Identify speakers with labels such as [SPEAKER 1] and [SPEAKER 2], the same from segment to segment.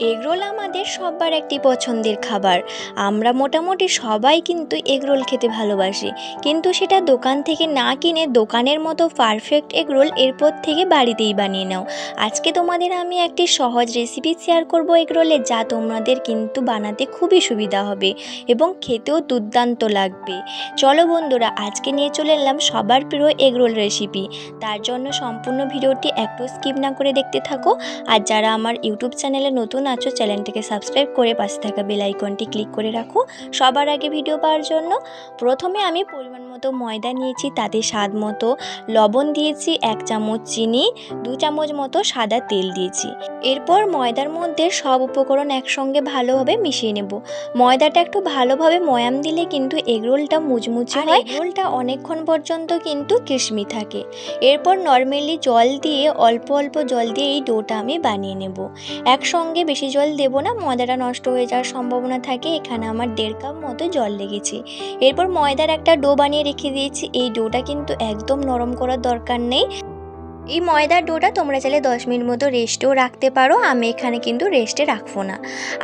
[SPEAKER 1] Egg roll আমাদের সবার একটি পছন্দের খাবার। আমরা মোটামুটি সবাই কিন্তু এগরোল খেতে ভালোবাসি। কিন্তু সেটা দোকান থেকে না কিনে দোকানের মতো পারফেক্ট এগরোল এরপর থেকে বাড়িতেই বানিয়ে নাও। আজকে তোমাদের আমি একটি সহজ রেসিপি শেয়ার করব এগরোলের যা তোমাদের কিন্তু বানাতে খুবই সুবিধা হবে এবং খেতেও দুর্দান্ত লাগবে। চলো বন্ধুরা, আজকে নিয়ে চলে এলাম সবার প্রিয় এগরোল রেসিপি তার জন্য সম্পূর্ণ ভিডিওটি একটু স্কিপ না করে দেখতে থাকো। আর যারা আমার ইউটিউব চ্যানেলে নতুন আছো চ্যানেলটিকে সাবস্ক্রাইব করে পাশে থাকা বেল আইকনটি ক্লিক করে রাখো। সবার আগে ভিডিও পাওয়ার জন্য প্রথমে আমি পরিমাণ মতো ময়দা নিয়েছি তাতে স্বাদ মতো লবণ দিয়েছি এক চামচ চিনি দু চামচ মতো সাদা তেল দিয়েছি। এরপর ময়দার মধ্যে সব উপকরণ একসঙ্গে ভালোভাবে মিশিয়ে নেব। ময়দাটা একটু ভালোভাবে ময়াম দিলে কিন্তু এগরোলটা মুচমুচে হয়। এগরোলটা অনেকক্ষণ পর্যন্ত কিন্তু কিশমি থাকে। এরপর নর্মালি জল দিয়ে অল্প অল্প জল দিয়ে এই ডোটা আমি বানিয়ে নেব। একসঙ্গে বেশি জল দেব না, ময়দাটা নষ্ট হয়ে যাওয়ার সম্ভাবনা থাকে, এখানে আমার দেড় কাপ মতো জল লেগেছে। এরপর ময়দার একটা ডো বানিয়ে রেখে দিয়েছি, এই ডোটা কিন্তু একদম নরম করার দরকার নেই। এই ময়দার ডোটা তোমরা চাইলে দশ মিনিট মতো রেস্টেও রাখতে পারো, আমি এখানে কিন্তু রেস্টে রাখব না।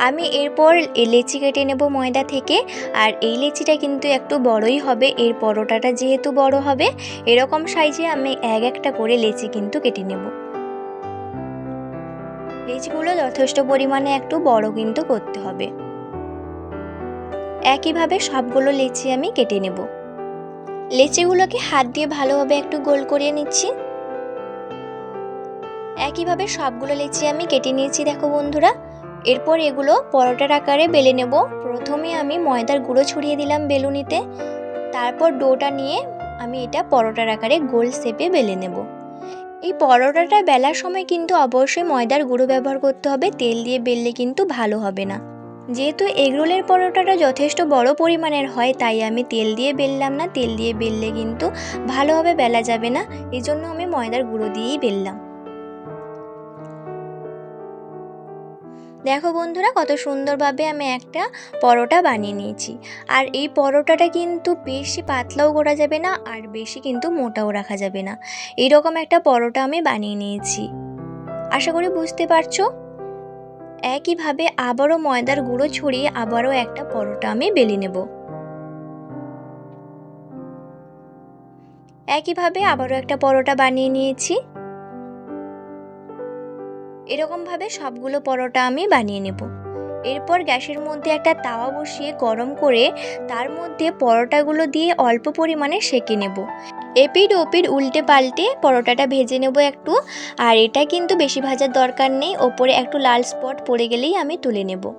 [SPEAKER 1] আমি এরপর লেচি কেটে নেব ময়দা থেকে, আর এই লেচিটা কিন্তু একটু বড়ই হবে, এর পরোটাটা যেহেতু বড় হবে, এরকম সাইজে আমি এক একটা করে লেচি কিন্তু কেটে নেব। লেচিগুলো যথেষ্ট পরিমাণে একটু বড় কিন্তু করতে হবে। একইভাবে সবগুলো লেচি আমি কেটে নেব। লেচিগুলোকে হাত দিয়ে ভালোভাবে একটু গোল করিয়ে নিচ্ছি। একইভাবে সবগুলো লেচি আমি কেটে নিয়েছি, দেখো বন্ধুরা। এরপর এগুলো পরোটার আকারে বেলে নেব। প্রথমে আমি ময়দার গুঁড়ো ছড়িয়ে দিলাম বেলুনিতে। তারপর ডোটা নিয়ে আমি এটা পরোটার আকারে গোল শেপে বেলে নেব। এই পরোটাটা বেলার সময় কিন্তু অবশ্যই ময়দার গুঁড়ো ব্যবহার করতে হবে। তেল দিয়ে বেললে কিন্তু ভালো হবে না। যেহেতু এগরোলের পরোটাটা যথেষ্ট বড় পরিমাণের হয়, তাই আমি তেল দিয়ে বেললাম না। তেল দিয়ে বেললে কিন্তু ভালোভাবে বেলা যাবে না। এই জন্য আমি ময়দার গুঁড়ো দিয়েই বেললাম। দেখো বন্ধুরা, কত সুন্দরভাবে আমি একটা পরোটা বানিয়ে নিয়েছি। আর এই পরোটাটা কিন্তু বেশি পাতলাও করা যাবে না, আর বেশি কিন্তু মোটাও রাখা যাবে না। এইরকম একটা পরোটা আমি বানিয়ে নিয়েছি। আশা করি বুঝতে পারছ? একইভাবে আবারও ময়দার গুঁড়ো ছড়িয়ে আবারও একটা পরোটা আমি বেলে নেব। একইভাবে আবারও একটা পরোটা বানিয়ে নিয়েছি। এরকমভাবে সবগুলো পরোটা আমি বানিয়ে নেব। এরপর গ্যাসের মধ্যে একটা তাওয়া বসিয়ে গরম করে তার মধ্যে পরোটাগুলো দিয়ে অল্প পরিমাণে সেঁকে নেব। এপিড ওপিড উল্টে পাল্টে পরোটাটা ভেজে নেব একটু। আর এটা কিন্তু বেশি ভাজার দরকার নেই, ওপরে একটু লাল স্পট পড়ে গেলেই আমি তুলে নেব।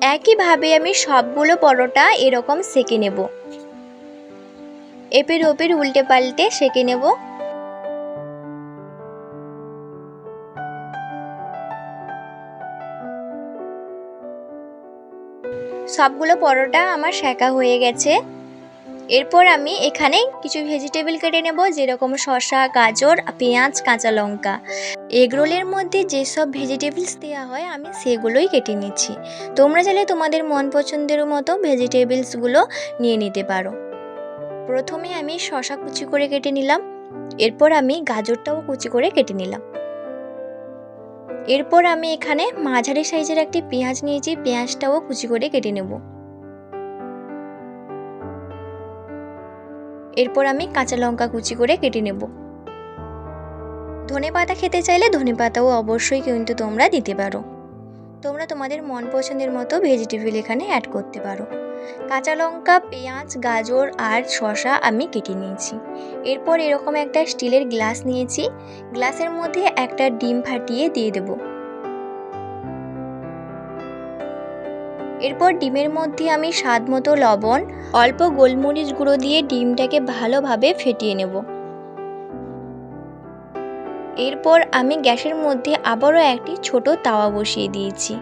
[SPEAKER 1] একইভাবে আমি সবগুলো পরোটা এরকম সেঁকে নেব। এপিড ওপিড উল্টে পাল্টে সেঁকে নেব। সবগুলো পরোটা আমার শেখা হয়ে গেছে। এরপর আমি এখানে কিছু ভেজিটেবল কেটে নেব, যেরকম শসা, গাজর, পেঁয়াজ, কাঁচা লঙ্কা। এগরোলের মধ্যে যেসব ভেজিটেবলস দেওয়া হয়, আমি সেগুলোই কেটে নিচ্ছি। তোমরা চাইলে তোমাদের মন পছন্দের মতো ভেজিটেবলসগুলো নিয়ে নিতে পারো। প্রথমে আমি শসা কুচি করে কেটে নিলাম। এরপর আমি গাজরটাও কুচি করে কেটে নিলাম। এরপর আমি এখানে মাঝারি সাইজের একটি পেঁয়াজ নিয়েছি, পেঁয়াজটাও কুচি করে কেটে নেব। এরপর আমি কাঁচা লঙ্কা কুচি করে কেটে নেব। ধনে পাতা খেতে চাইলে ধনে পাতাও অবশ্যই কিন্তু তোমরা দিতে পারো। তোমরা তোমাদের মন পছন্দের মতো ভেজিটেবল এখানে অ্যাড করতে পারো। কাঁচা লঙ্কা, পেঁয়াজ, গাজর আর শসা আমি কেটে নিয়েছি। এরপর এরকম একটা স্টিলের গ্লাস নিয়েছি। গ্লাসের মধ্যে একটা ডিম ফাটিয়ে দিয়ে দেব। এরপর ডিমের মধ্যে আমি স্বাদ মতো লবণ, অল্প গোলমরিচ গুঁড়ো দিয়ে ডিমটাকে ভালোভাবে ফেটিয়ে নেব। এরপর আমি গ্যাসের মধ্যে আবারও একটি ছোট তাওয়া বসিয়ে দিয়েছি।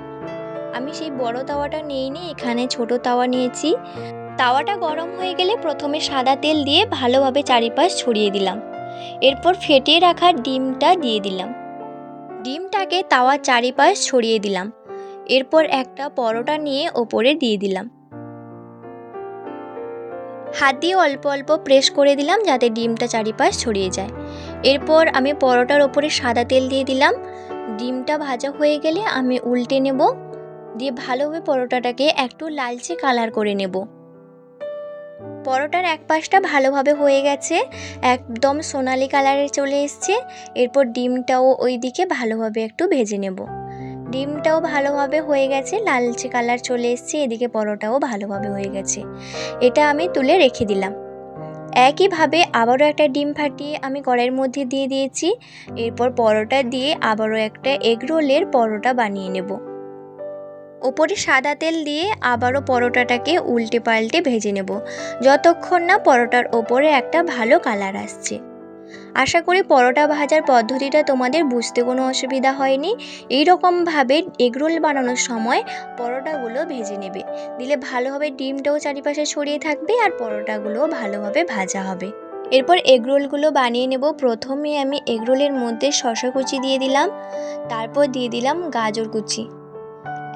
[SPEAKER 1] আমি সেই বড় তাওয়াটা নিয়ে নিয়ে এখানে ছোট তাওয়া নিয়েছি। তাওয়াটা গরম হয়ে গেলে প্রথমে সাদা তেল দিয়ে ভালোভাবে চারিপাশ ছড়িয়ে দিলাম। এরপর ফেটিয়ে রাখা ডিমটা দিয়ে দিলাম। ডিমটাকে তাওয়ার চারিপাশ ছড়িয়ে দিলাম। এরপর একটা পরোটা নিয়ে ওপরে দিয়ে দিলাম। হাত দিয়ে অল্প অল্প প্রেস করে দিলাম যাতে ডিমটা চারিপাশ ছড়িয়ে যায়। এরপর আমি পরোটার ওপরে সাদা তেল দিয়ে দিলাম। ডিমটা ভাজা হয়ে গেলে আমি উল্টে নেব। দিয়ে ভালোভাবে পরোটাটাকে একটু লালচে কালার করে নেব। পরোটার এক পাশটা ভালোভাবে হয়ে গেছে, একদম সোনালি কালারে চলে এসছে। এরপর ডিমটাও ওই দিকে ভালোভাবে একটু ভেজে নেব। ডিমটাও ভালোভাবে হয়ে গেছে, লালচে কালার চলে এসছে। এদিকে পরোটাও ভালোভাবে হয়ে গেছে। এটা আমি তুলে রেখে দিলাম। একইভাবে আবারও একটা ডিম ফাটিয়ে আমি কড়াইয়ের মধ্যে দিয়ে দিয়েছি। এরপর পরোটা দিয়ে আবারও একটা এগ রোলের পরোটা বানিয়ে নেব। ওপরে সাদা তেল দিয়ে আবারও পরোটাটাকে উল্টে পাল্টে ভেজে নেব। যতক্ষণ না পরোটার ওপরে একটা ভালো কালার আসছে। আশা করি পরোটা ভাজার পদ্ধতিটা তোমাদের বুঝতে কোনো অসুবিধা হয়নি। এই রকমভাবে এগরোল বানানোর সময় পরোটাগুলো ভেজে নেবে। দিলে ভালোভাবে ডিমটাও চারিপাশে ছড়িয়ে থাকবে আর পরোটাগুলোও ভালোভাবে ভাজা হবে। এরপর এগরোলগুলো বানিয়ে নেব। প্রথমে আমি এগরোলের মধ্যে শশা কুচি দিয়ে দিলাম। তারপর দিয়ে দিলাম গাজর কুচি।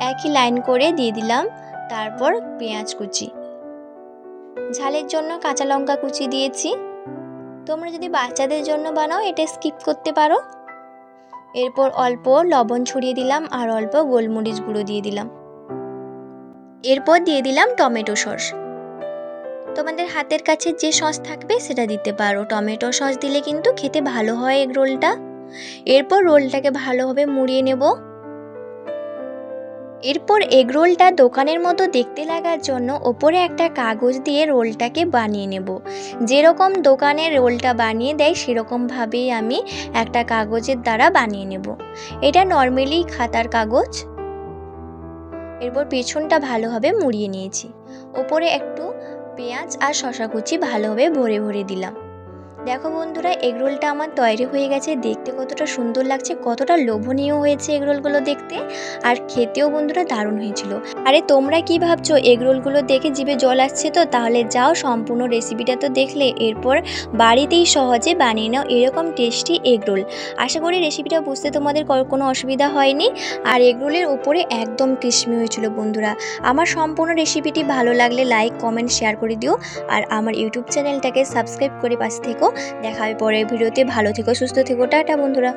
[SPEAKER 1] একই লাইন করে দিয়ে দিলাম। তারপর পেঁয়াজ কুচি। ঝালের জন্য কাঁচা লঙ্কা কুচি দিয়েছি। তোমরা যদি বাচ্চাদের জন্য বানাও, এটা স্কিপ করতে পারো। এরপর অল্প লবণ ছড়িয়ে দিলাম আর অল্প গোলমরিচ গুঁড়ো দিয়ে দিলাম। এরপর দিয়ে দিলাম টমেটো সস। তোমাদের হাতের কাছে যে সস থাকবে, সেটা দিতে পারো। টমেটো সস দিলে কিন্তু খেতে ভালো হয় এগ রোলটা। এরপর রোলটাকে ভালোভাবে মুড়িয়ে নেব। এরপর এগ রোলটা দোকানের মতো দেখতে লাগার জন্য ওপরে একটা কাগজ দিয়ে রোলটাকে বানিয়ে নেব। যেরকম দোকানে রোলটা বানিয়ে দেয়, সেরকমভাবেই আমি একটা কাগজের দ্বারা বানিয়ে নেব। এটা নর্মালি খাতার কাগজ। এরপর পেছনটা ভালোভাবে মুড়িয়ে নিয়েছি। ওপরে একটু পেঁয়াজ আর শশা কুচি ভালোভাবে ভরে ভরে দিলাম। দেখো বন্ধুরা, এগরোলটা আমার তৈরি হয়ে গেছে। দেখতে কতটা সুন্দর লাগছে, কতটা লোভনীয় হয়েছে এগরোলগুলো দেখতে। আর খেতেও বন্ধুরা দারুণ হয়েছিল। আরে, তোমরা কি ভাবছ? এগরোলগুলো দেখে জিভে জল আসছে তো? তাহলে যাও, সম্পূর্ণ রেসিপিটা তো দেখলে। এরপর বাড়িতেই সহজে বানিয়ে নাও এরকম টেস্টি এগরোল। আশা করি রেসিপিটা বুঝতে তোমাদের কোনো অসুবিধা হয়নি। আর এগরোলের উপরে একদম ক্রিসমি হয়েছিল বন্ধুরা। আমার সম্পূর্ণ রেসিপিটি ভালো লাগলে লাইক কমেন্ট শেয়ার করে দিও। আর আমার ইউটিউব চ্যানেলটাকে সাবস্ক্রাইব করে পাশে থেকো। দেখা হবে পরের ভিডিওতে। ভালো থেকো সুস্থ থেকো টাটা বন্ধুরা।